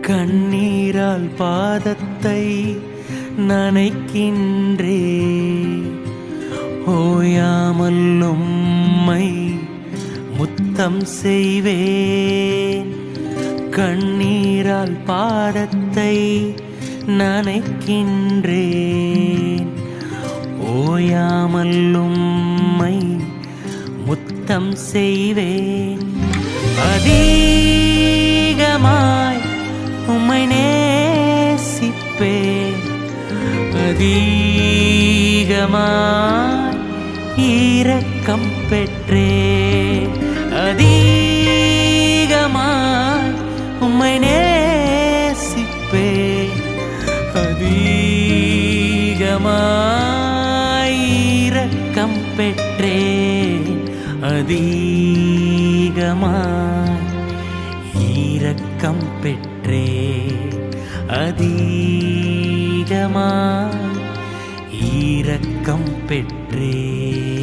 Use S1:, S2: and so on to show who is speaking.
S1: கண்ணீரால் பாதத்தை நனைக்கின்றே. ஓயாமல் உம்மை முத்தம் செய்வேன். கண்ணீரால் பாதத்தை நனைக்கின்றேன். ஓயாமல் உம்மை முத்தம் செய்வேன். அதே உம்மை நேசிப்பே அதிகமாய் இரக்கம் பெற்றே அதிகமாய் உம்மை நேசிப்பே அதிகமாய் இரக்கம் பெற்றே அதிகமாய் இரக்கம் பெற்றே. அதிகமாய் இரக்கம் பெற்றே.